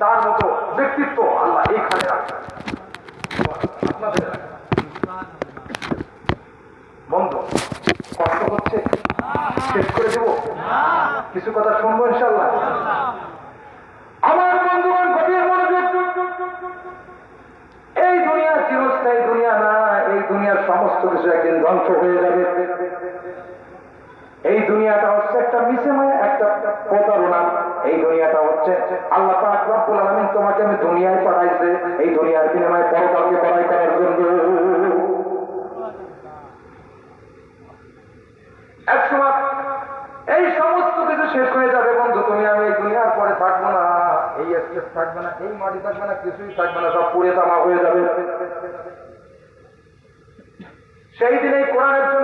তার মতো ব্যক্তিত্ব আল্লাহ এইখানে রাখবেন আপনাদের বন্ধ। কষ্ট হচ্ছে? শেষ করে দেব? কিছু কথা শুনব ইনশাল্লাহ আমার মনোযোগ। এই দুনিয়া চিরস্থায়ী দুনিয়া না, এই দুনিয়ার সমস্ত কিছু একদিন ধ্বংস হয়ে যাবে। এই দুনিয়াটা হচ্ছে একটা মিশেমায় একটা প্রতারণা। এই দুনিয়াটা হচ্ছে আল্লাহ পাক রব্বুল তোমাকে আমি দুনিয়ায় পাঠাইছে। এই দুনিয়ার বিনিময়ে পরকালকে পড়াই করার জন্য। এই সমস্ত কিছু শেষ হয়ে যাবে বন্ধু, তুমি আমি এই দুনিয়ার পরে থাকব না। এই স্পেস থাকবে না, এই মাটি থাকবে না, কিছুই থাকবে না, সব পুড়ে তামা হয়ে যাবে। সেই দিন এই কোরআনের জন্য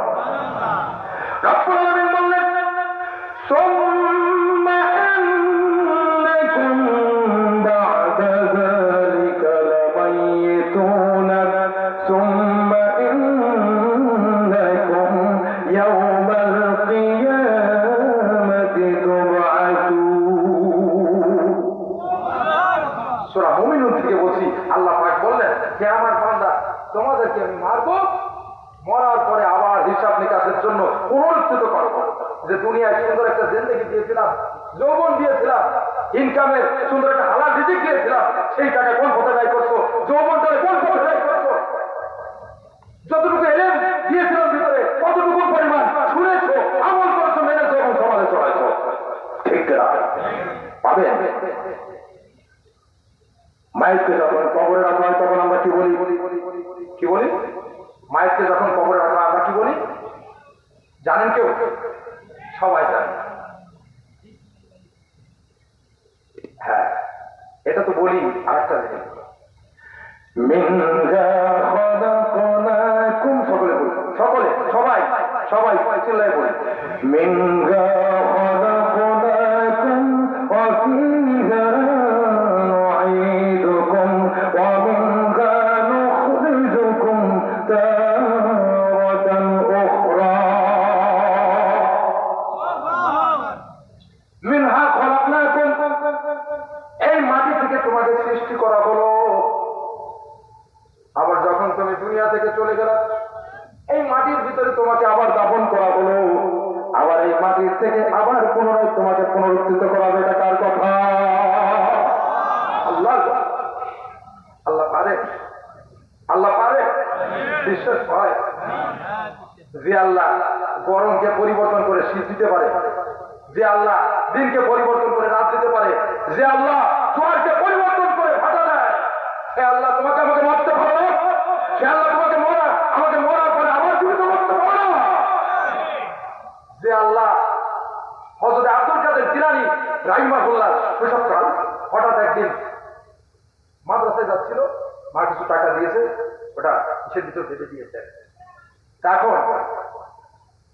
জিন্দগি দিয়েছিলাম যৌবন দিয়েছিলাম ইনকামের সুন্দর একটা হালাল রিজিক দিয়েছিলাম, সেই টাকা কোন পথে ব্যয় করছ যৌবনটারে কোন পথে ব্যয় করছ যতটুকু এলেন দিয়েছিলাম ভিতরে, কতটুকু পরিমাণ শুনেছো, আমল করেছ, মেনেছো এবং সমাজে চলাইছো ঠিক পাবেন। মায়েরকে যখন কবরে রাখা হয়, তখন আমরা কি বলি? কি বলি? মায়েরকে যখন কবরে রাখা আমরা কি বলি? জানেন কেউ? সবাই জানে হ্যাঁ এটা তো বলি আরেকটা জিনিস সকলে সকলে সবাই সবাই চিল্লায় বলি মিনহা দুনিয়া থেকে চলে গেলে এই মাটির ভিতরে তোমাকে আবার দাপন করা হলো। আবার এই মাটির থেকে আবার পুনরায় তোমাকে পুনরুত্থিত করা হবে, এটা কথা? আল্লাহ। আল্লাহ পারে। আল্লাহ পারে। বিশ্বাস হয়। যে আল্লাহ গরমকে পরিবর্তন করে শীত দিতে পারে, যে আল্লাহ দিনকে পরিবর্তন করে রাত দিতে পারে, যে আল্লাহ পরিবর্তন করে ফাটা দেয় আল্লাহ তোমাকে আমাকে মারতে পারো। মাদ্রাসায় যাচ্ছিল, মা কিছু টাকা দিয়েছে, ওটা কিসের ভিতর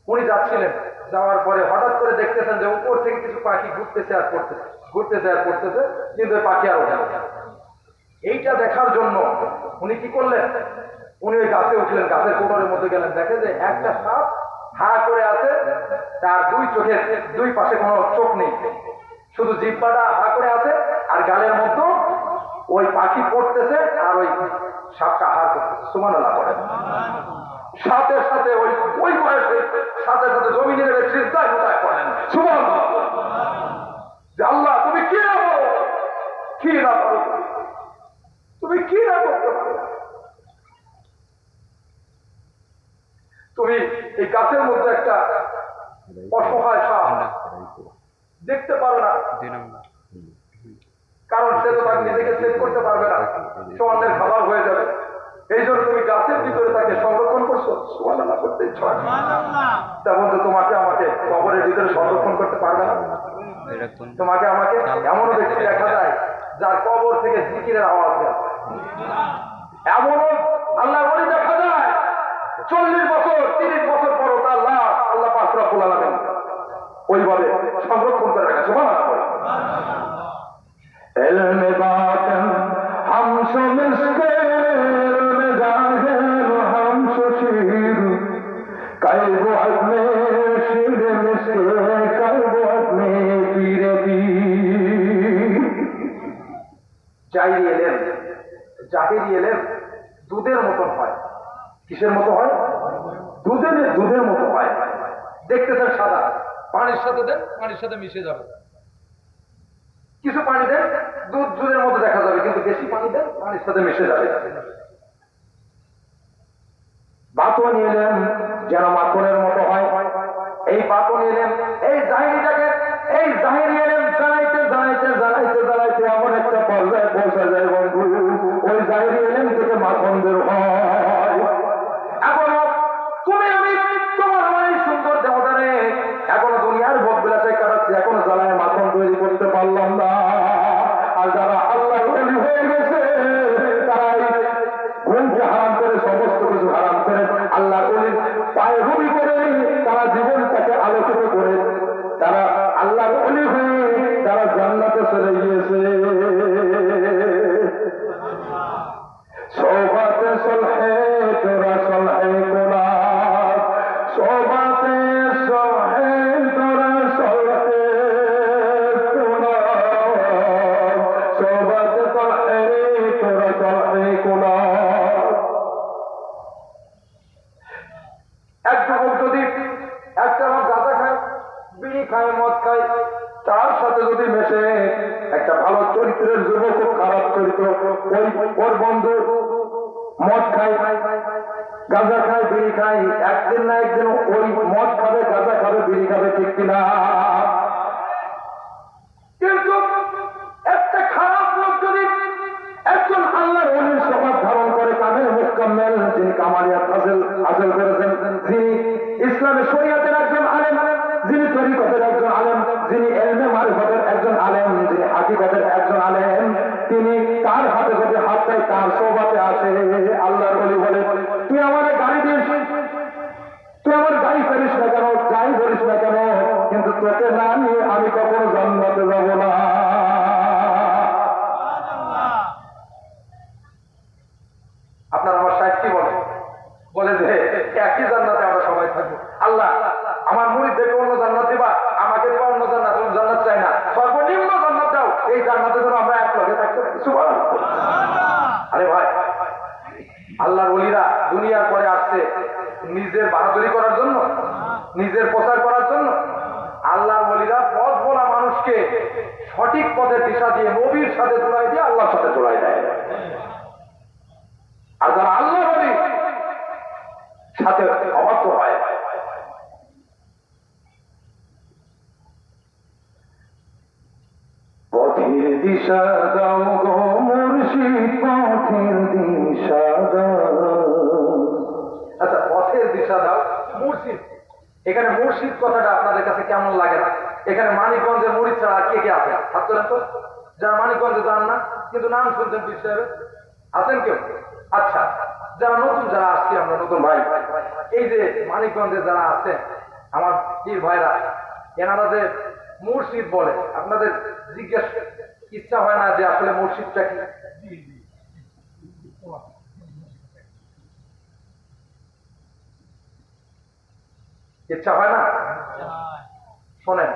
উনি যাচ্ছিলেন, যাওয়ার পরে হঠাৎ করে দেখতেছেন যে উপর থেকে কিছু পাখি ঘুরতেছে আর পড়তেছে, ঘুরতেছে আর পড়তেছে, কিন্তু পাখি আর ওঠে। এইটা দেখার জন্য উনি কি করলেন? উনি ওই গাছে উঠলেন, গাছের কোটরের মধ্যে গেলেন। দেখে যে একটা সাপ হা করে আছে, তার দুই চোখের, দুই পাশে কোনো চোখ নেই। শুধু জিব্বাটা হা করে আছে আর গালের মধ্যে ওই পাখি পড়তেছে আর ওই সাপটা হা করতেছে সুমান করে সাথে সাথে ওই ওই বয়সে সাথে সাথে জমিনে নেবে চিন্তায় কোথায় পড়েন সুমান আল্লাহ, তুমি কি কি না তুমি? কি না করতে পারো তুমি এই গাছের মধ্যে একটা অসহায় সাপ। দেখতে পারো না। কারণ সে তো তাকে নিজেকে সেভ করতে পারবে না। সে অন্যের খাবার হয়ে যাবে। এই জন্য তুমি গাছের ভিতরে তাকে সংরক্ষণ করছ। সুবহানাল্লাহ করতে ইচ্ছা হয়। তেমন তো তোমাকে আমাকে কবরের ভিতরে সংরক্ষণ করতে পারবে না। তোমাকে আমাকে এমনও ব্যক্তি দেখা যায় যার কবর থেকে জিকিরের আওয়াজ দেয় এমনও আল্লাহ বলি দেখা যায়। চল্লিশ বছর, তিরিশ বছর পর তার লাশ আল্লাহ পাত্র খোলা আলামিন ওইভাবে কিসের মতো হয়? দুধের দুধের মতো হয়। দেখতে স্যার সাদা। পানির সাথে দেন পানির সাথে মিশে যাবে। কিছু পানি দেন দুধ দুধের মতো দেখা যাবে কিন্তু বেশি পানি দেন পানির সাথে মিশে যাবে। বাতন এলেন যেন মাখনের মতো হয়। এই বাতন এলেন এই জাহিরিটাকে এই জাহিরি এলেন জানাইতে জানাইতে জানাইতে জানাইতে এমন একটা পর্যায়ে পৌঁছে যায় বন্ধু। ওই জাহিরি এলেন থেকে মাখন বের হয়। চরিত্রের যুবক খুব খারাপ চরিত্র, ওই ওর বন্ধু মদ খায়, গাঁজা খায়, বিড়ি খায়, একদিন না একদিন ওই মদ খাবে, গাঁজা খাবে, বিড়ি খাবে, ঠিক কিনা? সাথে অবাধ্য হয়। পথের দিশা দাও গো মুর্শিদ, পথের দিশা দাও। আচ্ছা পথের দিশা দাও, মুর্শিদ। এখানে মুর্শিদ কথাটা আপনাদের কাছে কেমন লাগে না? এখানে মানিকগঞ্জে মুড়ি ছাড়া কে কে আছে? হাত তো? যারা মানিকগঞ্জে যান না, কিন্তু নাম শুনছেন বিশ্বের আছেন কেউ? আচ্ছা যারা নতুন, যারা আসছি আমরা, নতুন ভাই ভাই। এই যে মানিকগঞ্জে যারা আছে আমার পীর ভাইরা, এনারা যে মুর্শিদ বলে, আপনাদের জিজ্ঞেস ইচ্ছা হয় না যে আসলে মুর্শিদটা কি? ইচ্ছা হয় না? শোনেন,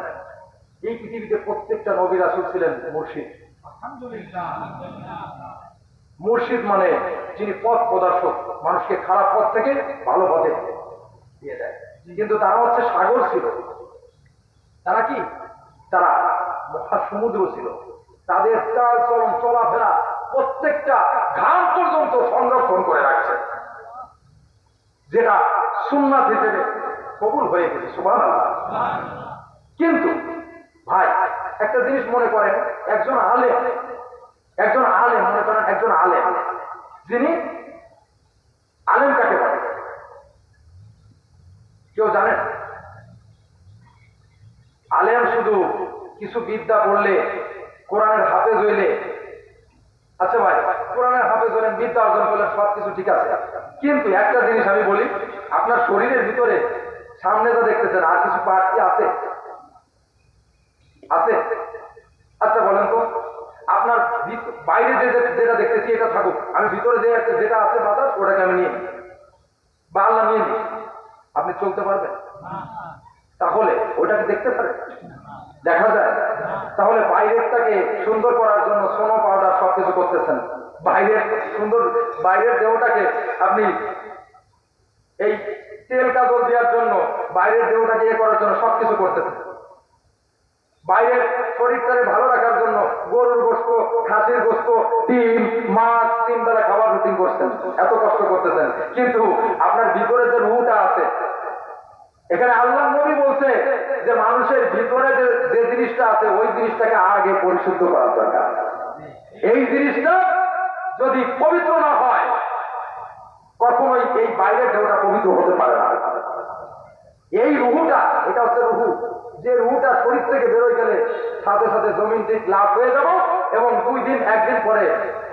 এই পৃথিবীতে প্রত্যেকটা নবীর আসল ছিলেন মুর্শিদ মুর্শিদ মানে যিনি পথ প্রদর্শক, মানুষকে খারাপ পথ থেকে ভালো পথে দিয়ে দেয়। কিন্তু তারা হচ্ছে সাগর ছিল। তারা কি? তারা সমুদ্র ছিল। তাদের চাল চলন চলাফেরা প্রত্যেকটা ঘাম পর্যন্ত সংরক্ষণ করে রাখছে। যেটা সুন্নাত হিসেবে কবুল হয়ে গেছে সুবাহ কিন্তু, ভাই, একটা জিনিস মনে করেন, একজন আলে একজন আলে মনে করেন একজন আলেম। যিনি আলেম কাকে বলে কেউ জানেন? আলেম শুধু কিছু বিদ্যা পড়লে, কোরআনের হাফেজ হইলে আচ্ছা ভাই, কোরআনের হাফেজ হলেন বিদ্যা অর্জন করলেন সব কিছু ঠিক আছে। কিন্তু একটা জিনিস আমি বলি, আপনার শরীরের ভিতরে সামনে যা দেখতেছেন, আর কিছু পার্ট আছে? আছে? আচ্ছা বলেন তো। আপনার বাইরে যেটা দেখতেছি, এটা থাকুক। আমি ভিতরে যে যেটা আছে বাতাস, ওটাকে আমি নিয়ে। বা আল্লাহ নিয়ে নিই। আপনি চলতে পারবেন? তাহলে ওটাকে দেখতে পারেন? দেখা যায়। তাহলে বাইরেরটাকে সুন্দর করার জন্য সোনো পাউডার সবকিছু করতেছেন। বাইরের সুন্দর বাইরের দেহটাকে আপনি এই তেল কাজল দেওয়ার জন্য, বাইরের দেহটাকে ইয়ে করার জন্য সবকিছু করতেছেন। বাইরের শরীরটাকে ভালো রাখার জন্য গরুর গোস্ত, খাসির গোস্ত, ডিম, মাছ, তিন বেলা খাবার রুটিন করছেন। এত কষ্ট করতেছেন। কিন্তু আপনার ভিতরে যে রুটা আছে, এখানে আল্লাহ নবী বলছে যে মানুষের ভিতরে যে জিনিসটা আছে, ওই জিনিসটাকে আগে পরিশুদ্ধ করার দরকার। এই জিনিসটা যদি পবিত্র না হয়, কখনোই এই বাইরের দেহটা পবিত্র হতে পারে না। এই রুহুটা, এটা হচ্ছে রুহু। যে রুহুটা শরীর থেকে বেরোয় গেলে সাথে সাথে জমিন ঠিক লাভ হয়ে যাব এবং দুই দিন, একদিন পরে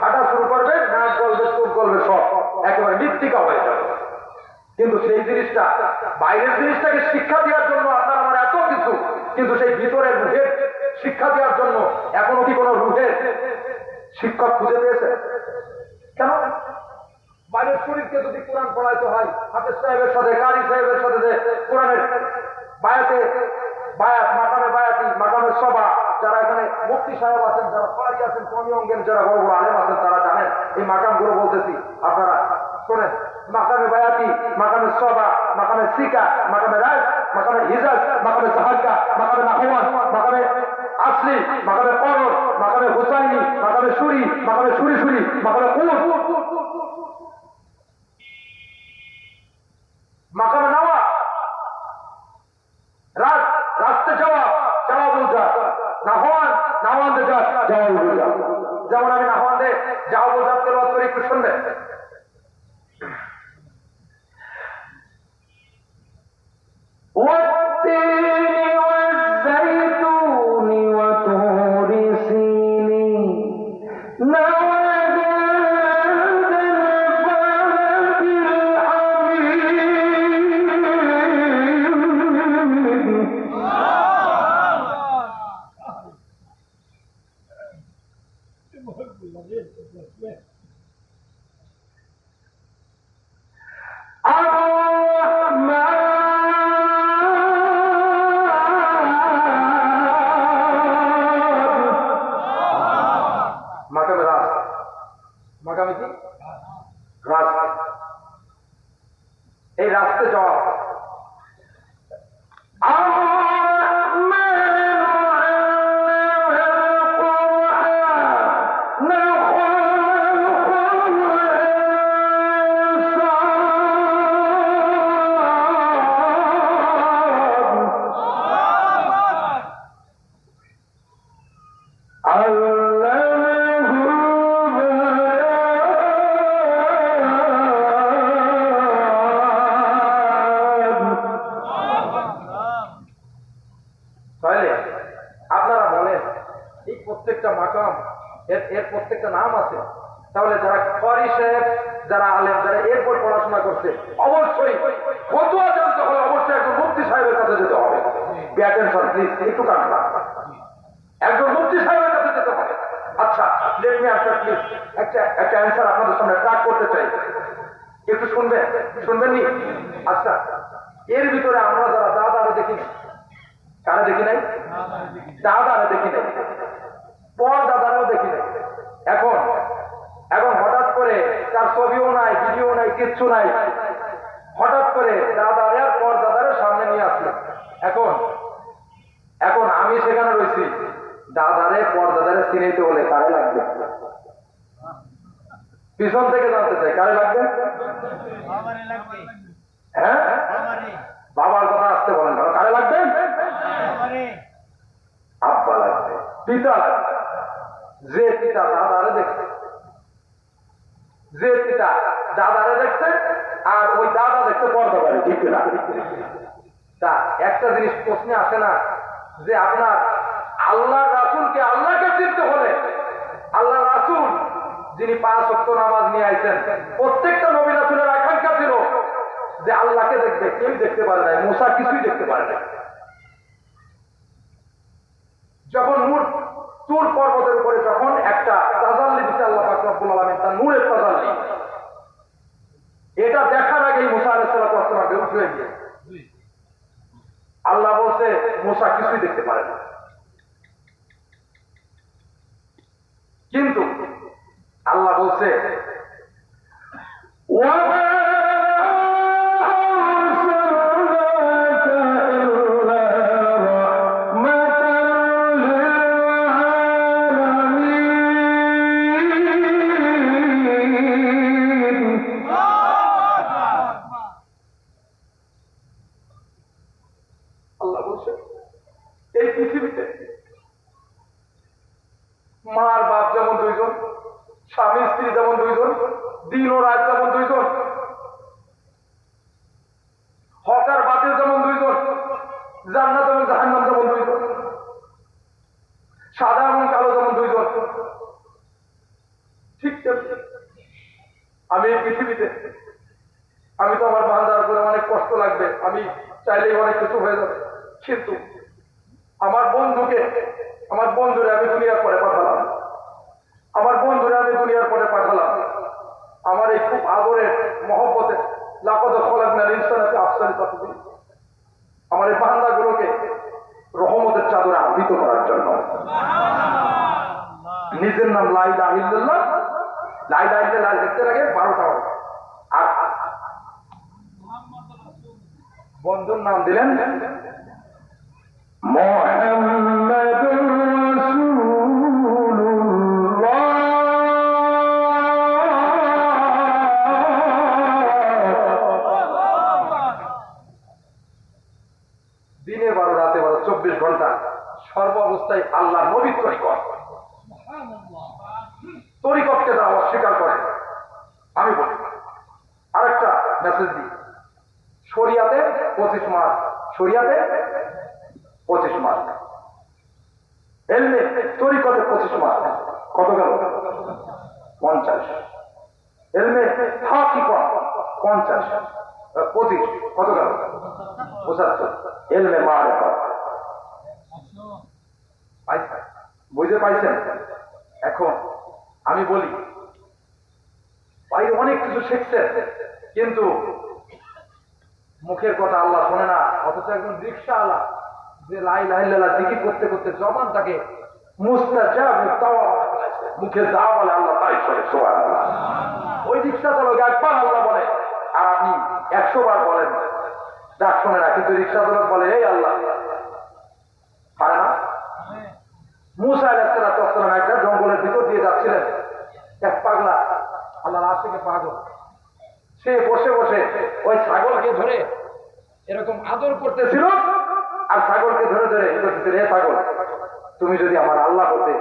ফাটা শুরু করবে, নাক গলবে, চোখ গলবে সব। একেবারে মৃত্তিকা হয়ে যাবে। কিন্তু সেই জিনিসটা, বাইরের জিনিসটাকে শিক্ষা দেওয়ার জন্য আপনার আমার এত কিছু, কিন্তু সেই ভিতরের রুহের শিক্ষা দেওয়ার জন্য এখনও কি কোনো রুহের শিক্ষক খুঁজে পেয়েছে? কেন? বাইরের শরীরকে যদি কোরআন পড়াইতে হয়, হাফেজ সাহেবের সাথে কারি সাহেবের সাথে কোরআনের বায়াতে বায়াত, মাকামে বায়াতি, মাকামে সভা যারা এখানে মুক্তি সাহেব আছেন, যারা পাড়ি আছেন, কমি অঙ্গেন যারা বড় বড় আলেম আছেন, তারা জানেন এই মাকামগুলো বলতেছি। আপনারা শোনেন, মাকামে বায়াতি, মাকামে সভা মাকামে সিকা, মাকামে রাজ মাকামে হিজাজ, মাকামে সাহায্যা মাকামে নাহওয়ান মাকামে আসলি, মাকামে করর মাকামে হুসাইনি, মাকামে সুরি মাকামে সুরি সুরি, মাকামে কুর প্রত্যেকটা এর এর প্রত্যেকটা নাম আছে। তাহলে যারা খরি সাহেব, যারা আলেম, যারা এরপর পড়াশোনা করছে, অবশ্যই ফতুয়া জানতে হলে অবশ্যই একজন মুফতি সাহেবের কাছে যেতে হবে। ব্যাটেনশন প্লিজ একটু কাটবা একজন মুফতি সাহেবের কাছে যেতে হবে। আচ্ছা লেট মি আনসার প্লিজ একটা একটা অ্যান্সার আপনাদের সামনে ট্রাক করতে চাই। একটু শুনবেন? শুনবেন নি? আচ্ছা এর ভিতরে আমরা যারা দাদা দেখি কারা দেখি নাই? দাদারা দেখি নাই। পর দাদারাও দেখি নাই। এখন এখন হঠাৎ করে তার ছবিও নাই ভিডিও নাই কিচ্ছু নাই। হঠাৎ করে দাদারে আর পর দাদারে সামনে নিয়ে আসলো। এখন এখন আমি সেখানে রয়েছি। দাদারে পর দাদারে চিনিতে বলে কারে লাগবে? পিছন থেকে জানতে চাই কারে লাগবে? হ্যাঁ? বাবার কথা আসতে বলেন না। কারে লাগবে? আব্বা লাগবে পিতা লাগবে। যে পিতা দাদারে দেখছে, যে পিতা দাদারে দেখছে, আর ওই দাদা দেখতে পর্দা করে ঠিক না তা একটা জিনিস প্রশ্নে আসে না, যে আপনার আল্লাহ রাসুলকে আল্লাহকে চিনতে হলে আল্লাহ রাসুল যিনি পাঁচ সপ্তাহ নামাজ নিয়ে আইছেন, প্রত্যেকটা নবী রাসুলের আকাঙ্ক্ষা ছিল যে আল্লাহকে দেখবে, কেউ দেখতে পারে না মশা কিছুই দেখতে পারে না যখন তুর পর্বতের উপরে যখন একটা তাজাল্লি দিতে আল্লাহ পাক রব্বুল তার নূরের তাজাল্লি এটা দেখার আগেই মুসা সালাতু ওয়াস হয়ে গিয়ে আল্লাহ বলছে, মুসা কিছুই দেখতে পারে না। কিন্তু আল্লাহ বলছে, "ওয়ামা নিজের নাম লাইলা ইল্লাল্লাহ। লাইলা ইল্লাল্লাহ লিখতে লাগে বারোটা আর বন্ধুর নাম দিলেন মেসেজ দিই। শরিয়াতে পঁচিশ মাস শরিয়াতে পঁচিশ মাস এলমে তরিকতে পঁচিশ মাস কত গেল? পঞ্চাশ। এলমে পঞ্চাশ। পঁচিশ। কত গেল? পঁচাত্তর। এলমে বুঝতে পাইছেন? এখন আমি বলি, বাইরে অনেক কিছু শিখছেন। কিন্তু মুখের কথা আল্লাহ শোনে না, অথচ একজন রিক্সা আলা যে লাই লাইল্লাহ জিকির করতে করতে জবানটাকে তাকে। মুখে যা বলে আল্লাহ তাই সুবহানাল্লাহ ওই রিক্সা চালক একবার আল্লাহ বলে, আর আপনি একশো বার বলেন ডাক শোনে না, কিন্তু রিক্সা চালক বলে, এই আল্লাহ পারে না মুসা আলাইসালাম একটা জঙ্গলের ভিতর দিয়ে যাচ্ছিলেন এক পাগলা আল্লাহ রাত থেকে পাগল সে বসে বসে ওই ছাগলকে ধরে এরকম আদর করতেছিল। আর ছাগলকে ধরে ধরে রে ছাগল, তুমি যদি আমার আল্লাহ হতে,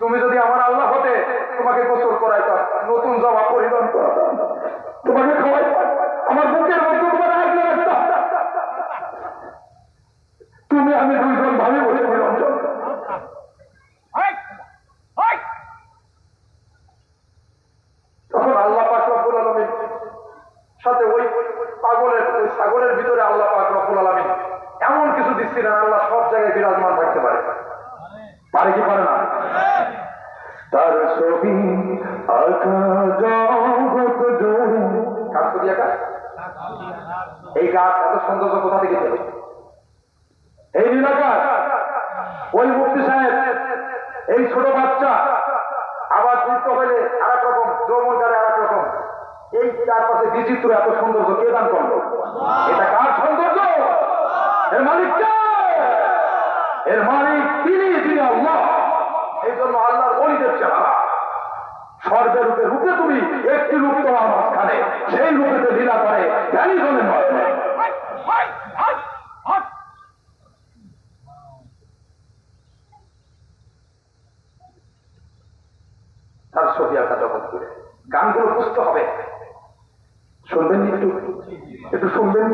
তুমি যদি আমার আল্লাহ হতে, তোমাকে গোসল করাইতাম, নতুন জমা পরিধান করাতাম, তোমাকে খাওয়াইতাম বিচিত্র এত সৌন্দর্য কে দান করল? এটা কার সৌন্দর্য? এর মালিক কে? এর মালিক তিনি তিনি আল্লাহ। এই জন্য আল্লাহর অলিদের চেহারা। সর্বের রূপে রূপে তুমি একটি রূপ তোমার মাঝখানে সেই রূপেতে লীলা করে জ্ঞানী জনে নয় শুনবেন নি একটু একটু শুনবেন?